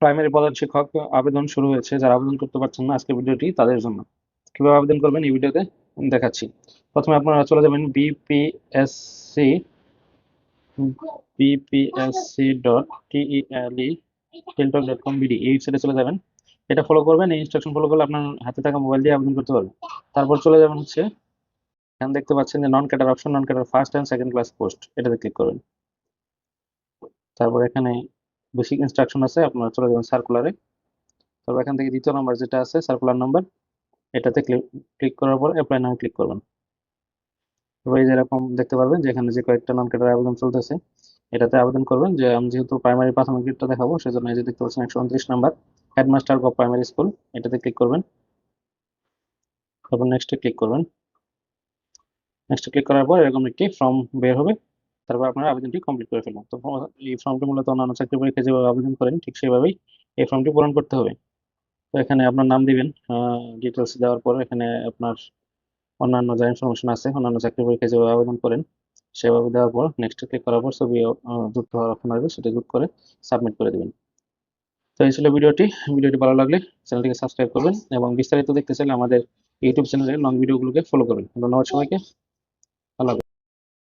Primary পদের শিক্ষক আবেদন শুরু হয়েছে, যারা আবেদন করতে পারছেন না আজকের ভিডিওটি তাদের জন্য। কীভাবে আবেদন করবেন এই ভিডিওতে দেখাচ্ছি। প্রথমে আপনারা চলে যাবেন BPSC BPSC dot TELE Teletalk dot com BD এই ওয়েবসাইটে চলে যাবেন। এটা ফলো করবেন, এই ইনস্ট্রাকশন ফলো করলে আপনার হাতে থাকা মোবাইল দিয়ে আবেদন করতে পারবেন। তারপর চলে যাবেন হচ্ছে, এখানে দেখতে পাচ্ছেন যে non cadre option non cadre first and second class post এটাতে ক্লিক করবেন। তারপর এখানে বেসিক ইনস্ট্রাকশন আছে, আপনারা চলে যাবেন সার্কুলারে তারপর এখান থেকে দ্বিতীয় নাম্বার যেটা আছে সার্কুলার নাম্বার এটাতে ক্লিক করার পর অ্যাপ্লাই নামে ক্লিক করবেন। এবার এই যে এরকম দেখতে পারবেন যে এখানে যে কয়েকটা নাম কেটার আবেদন চলতেছে, এটাতে আবেদন করবেন যে আমি যেহেতু প্রাইমারি প্রাথমিক গ্রেডটা দেখাবো, সেজন্য এই যে দেখতে পাচ্ছেন একশো উনত্রিশ number headmaster gov primary school এটাতে ক্লিক করবেন। তারপর নেক্সটে ক্লিক করবেন। নেক্সটে ক্লিক করার পর এরকম একটি ফর্ম বের হবে। তারপর আপনারা আবেদনটি কমপ্লিট করে ফেলবেন তো এই ফর্মটি মূলত অন্যান্য চাকরি পরীক্ষায় যেভাবে আবেদন করেন, ঠিক সেভাবেই এই ফর্মটি পূরণ করতে হবে। তো এখানে আপনার নাম দিবেন ডিটেলস দেওয়ার পর এখানে আপনার অন্যান্য যা ইনফরমেশন আছে, অন্যান্য চাকরি পরীক্ষায় যেভাবে আবেদন করেন, সেভাবে দেওয়ার পর নেক্সট ক্লিক করার পর ছবি যুক্ত হওয়ার অপশন আসবে, সেটা যুক্ত করে সাবমিট করে দেবেন। তো এই ছিল ভিডিওটি। ভিডিওটি ভালো লাগলে চ্যানেলটিকে সাবস্ক্রাইব করবেন এবং বিস্তারিত দেখতে চাইলে আমাদের ইউটিউব চ্যানেলের লং ভিডিওগুলোকে ফলো করবেন। ধন্যবাদ সবাইকে।